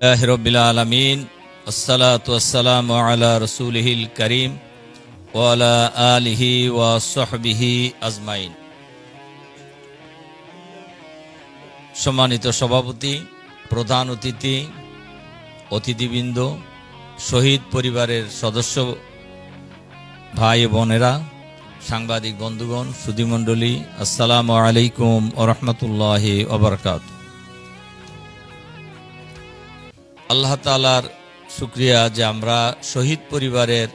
আল্লাহ রবিল আলমিন আসসালাতাম আলা রসুলহিল করিম ওয়ালা আলিহি ওয়াসবিহি আজমাইন। সম্মানিত সভাপতি, প্রধান অতিথি, অতিথিবৃন্দ, শহীদ পরিবারের সদস্য, ভাই বোনেরা, সাংবাদিক বন্ধুগণ, সুধীমণ্ডলী, আসসালামু আলাইকুম ওরহমতুল্লাহ ওবরকাত আল্লাহ তালার শুক্রিয়া যে আমরা শহীদ পরিবারের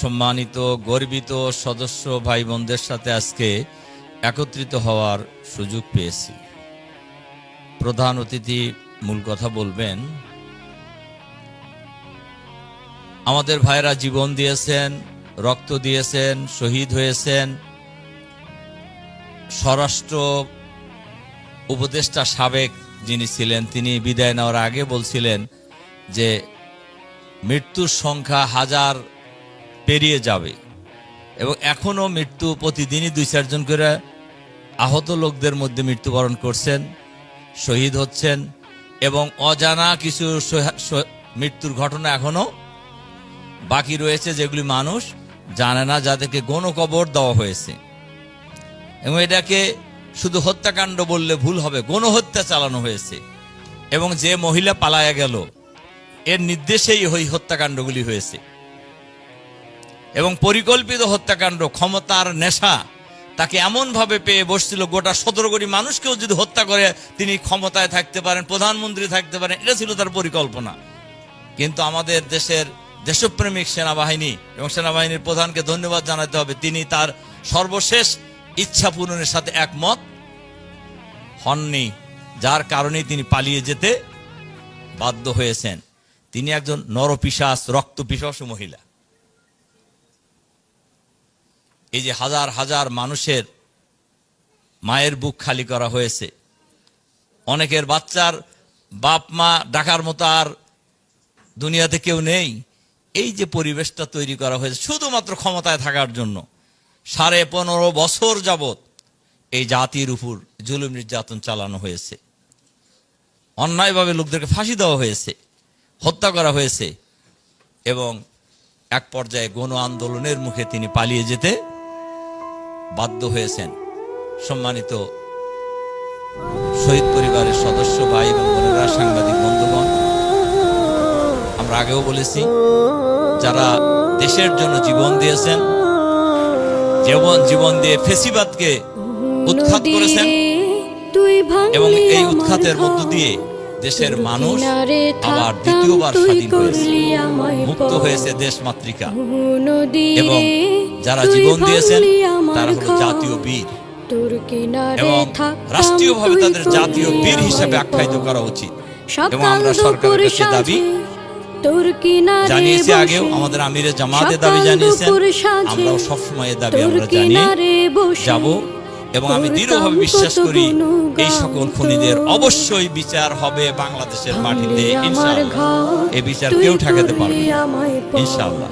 সম্মানিত, গর্বিত সদস্য ভাই বোনদের সাথে আজকে একত্রিত হওয়ার সুযোগ পেয়েছি। প্রধান অতিথি মূল কথা বলবেন, আমাদের ভাইরা জীবন দিয়েছেন, রক্ত দিয়েছেন, শহীদ হয়েছেন। স্বরাষ্ট্র উপদেষ্টা সাবেক যিনি ছিলেন, তিনি বিদায় নেওয়ার আগে বলছিলেন যে মৃত্যুর সংখ্যা হাজার পেরিয়ে যাবে। এবং এখনও মৃত্যু প্রতিদিনই দুই চারজন করে আহত লোকদের মধ্যে মৃত্যুবরণ করছেন, শহীদ হচ্ছেন এবং অজানা কিছু মৃত্যুর ঘটনা এখনও বাকি রয়েছে যেগুলি মানুষ জানে না, যাদেরকে গণকবর দেওয়া হয়েছে। এবং এটাকে শুধু হত্যাকাণ্ড বললে ভুল হবে, গণহত্যা চালানো হয়েছে। এবং যে মহিলা পালায়া গেল এর নির্দেশেই ওই হত্যাকাণ্ডগুলি হয়েছে। এবং পরিকল্পিত হত্যাকাণ্ড, ক্ষমতার নেশা, তাকে এমনভাবে পেয়ে বসছিল গোটা সতেরো কোটি মানুষকেও যদি হত্যা করে, তিনি ক্ষমতায় থাকতে পারেন, প্রধানমন্ত্রী থাকতে পারেন, এটা ছিল তার পরিকল্পনা। কিন্তু আমাদের দেশের দেশপ্রেমিক সেনাবাহিনী এবং সেনাবাহিনীর প্রধানকে ধন্যবাদ জানাতে হবে, তিনি তার সর্বশেষ ইচ্ছা পূরণের সাথে একমত হননি, যার কারণেই তিনি পালিয়ে যেতে বাধ্য হয়েছেন। তিনি একজন নরপিশাস রক্ত পিশাসু মহিলা। এই যে হাজার হাজার মানুষের মায়ের বুক খালি করা হয়েছে। অনেকের বাচ্চার বাপ মা ডাকার মতো আর দুনিয়াতে কেউ নেই। এই যে পরিবেশটা তৈরি করা হয়েছে, শুধুমাত্র ক্ষমতায় থাকার জন্য। সাড়ে পনেরো বছর যাবত এই জাতির উপর জুলুম নির্যাতন চালানো হয়েছে। অন্যায়ভাবে লোকদেরকে ফাঁসি দেওয়া হয়েছে। হত্যা করা হয়েছে এবং এক পর্যায়ে গণ আন্দোলনের মুখে তিনি পালিয়ে যেতে বাধ্য হয়েছেন। সম্মানিত শহীদ পরিবারের সদস্য ভাই এবং বোনেরা সাংবাদিক বন্ধুগণ আমরা আগেও বলেছি যারা দেশের জন্য জীবন দিয়েছেন যেমন জীবন দিয়ে ফেসিবাদকে উৎখাত করেছেন এবং এই উৎখাতের মধ্য দিয়ে দেশের মানুষ আবার দ্বিতীয়বার স্বাধীন হয়েছে। মুক্ত হয়েছে দেশ মাতৃকা। এবং যারা জীবন দিয়েছেন তারা হলো জাতীয় বীর। এবং রাষ্ট্রীয়ভাবে তাদের জাতীয় বীর হিসেবে আখ্যায়িত করা উচিত। এবং আমরা সরকারের কাছে দাবি জানিয়েছি আগেও আমাদের আমিরে জামাতে দাবি জানিয়েছেন আমরাও সবসময় দাবি আমরা জানিয়ে যাব। এবং আমি দৃঢ়ভাবে বিশ্বাস করি এই সকল খুনিদের অবশ্যই বিচার হবে বাংলাদেশের মাটিতে ইনশাআল্লাহ। এই বিচার কেউ ঠেকাতে পারবে। ইনশাআল্লাহ।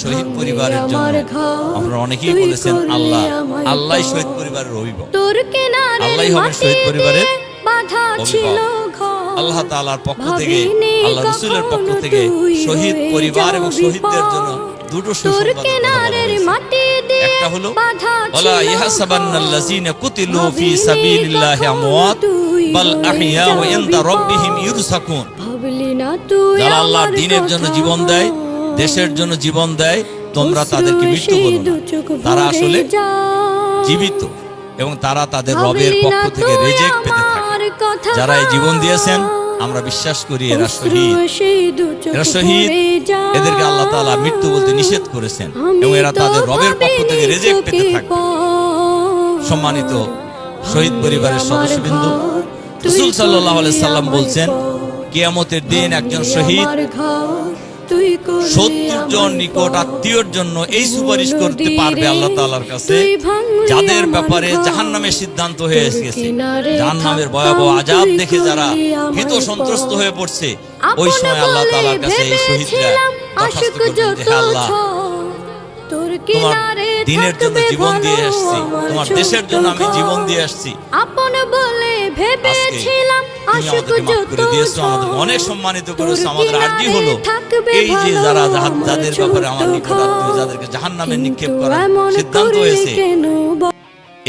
শহীদ পরিবারের জন্য আপনারা অনেকেই বলেছেন আল্লাহ আল্লাহ শহীদ পরিবারের অভিভাবক। আল্লাহই হবে শহীদ পরিবারের আল্লাহ তাআলার পক্ষ থেকে আল্লাহ রসুলের পক্ষ থেকে শহীদ পরিবার এবং শহীদদের জন্য দুটো সুসংবাদ একটা হলো ওয়ালা কুতিলু ফি সাবিলিল্লাহি আমওয়াত বাল আহইয়া ওয়া ইনদা রাব্বিহিম ইরসাকুন। যারা আল্লাহর দ্বীনের জন্য জীবন দেয় দেশের জন্য জীবন দেয় তোমরা তাদেরকে মৃত্যু বলো না। তারা আসলে জীবিত এবং তারা তাদের রবের পক্ষ থেকে তুই রেজেক পেতে থাকে। যারা এই জীবন দিয়েছেন আমরা বিশ্বাস করি এরা শহীদ। এরা শহীদ। এদেরকে আল্লাহ তালা মৃত্যু বলতে নিষেধ করেছেন এবং এরা তাদের রবের পক্ষ থেকে রেজেক্ট রেজেক পেতে থাকবে। সম্মানিত শহীদ পরিবারের সদস্যবৃন্দ রসুল সাল্লাহ সাল্লাম বলছেন কেয়ামতের দিন একজন শহীদ সত্তর জন নিকট। আত্মীয়র জন্য এই সুপারিশ করতে পারবে আল্লাহ তাআলার কাছে। যাদের ব্যাপারে ঘর। জাহান্নামের সিদ্ধান্ত হয়ে তোর গেছে কিনারে জাহান্নামের ভয়াবহ আজাব দেখে যারা ভীত সন্ত্রস্ত হয়ে পড়ছে ওই সময় আল্লাহ বলে তাআলার কাছে এই শহীদরা আল্লাহ তোমার দিনের জন্য জীবন দিয়ে আসছি। তোমার দেশের জন্য আমি জীবন দিয়ে আসছি। আপন বলে ভেবেছিলাম তুমি আশুক আমাদেরকে মাফ করে যত দিয়েছ আমাদেরকে ঝড়, অনেক সম্মানিত করেছ আমাদের আর্জি হলো। এই যে যারা যাদের ব্যাপারে আমার নিকট আত্মীয়, যাদেরকে জাহান নামে নিক্ষেপ করার সিদ্ধান্ত হয়েছে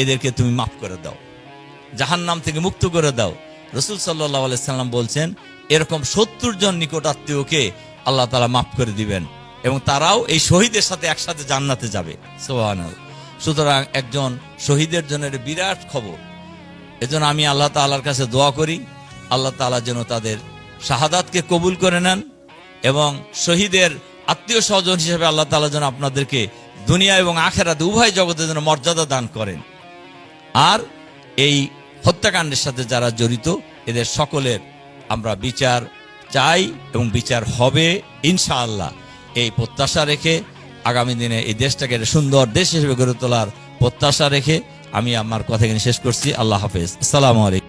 এদেরকে তুমি মাফ করে দাও। জাহান নাম থেকে মুক্ত করে দাও। রসুল সাল্লাহ আলাইসাল্লাম বলছেন এরকম সত্তর জন নিকট আত্মীয়কে আল্লাহ তালা মাফ করে দিবেন এবং তারাও এই শহীদের সাথে একসাথে জান্নাতে যাবে। সোহান সুতরাং একজন শহীদের জন্য বিরাট খবর। এজন্য আমি আল্লাহ তাআলার কাছে দোয়া করি। আল্লাহ তালা যেন তাদের শাহাদাতকে কবুল করে নেন এবং শহীদের আত্মীয় স্বজন হিসেবে আল্লাহ তালা যেন আপনাদেরকে দুনিয়া এবং আখেরাতে উভয় জগতের জন্য মর্যাদা দান করেন। আর এই হত্যাকাণ্ডের সাথে যারা জড়িত, এদের সকলের আমরা বিচার চাই এবং বিচার হবে ইনশাআল্লাহ। এই প্রত্যাশা রেখে আগামী দিনে এই দেশটাকে সুন্দর দেশ হিসেবে গড়ে তোলার প্রত্যাশা রেখে আমি আমার কথা এখানে শেষ করছি। আল্লাহ হাফেজ। আসসালামু আলাইকুম।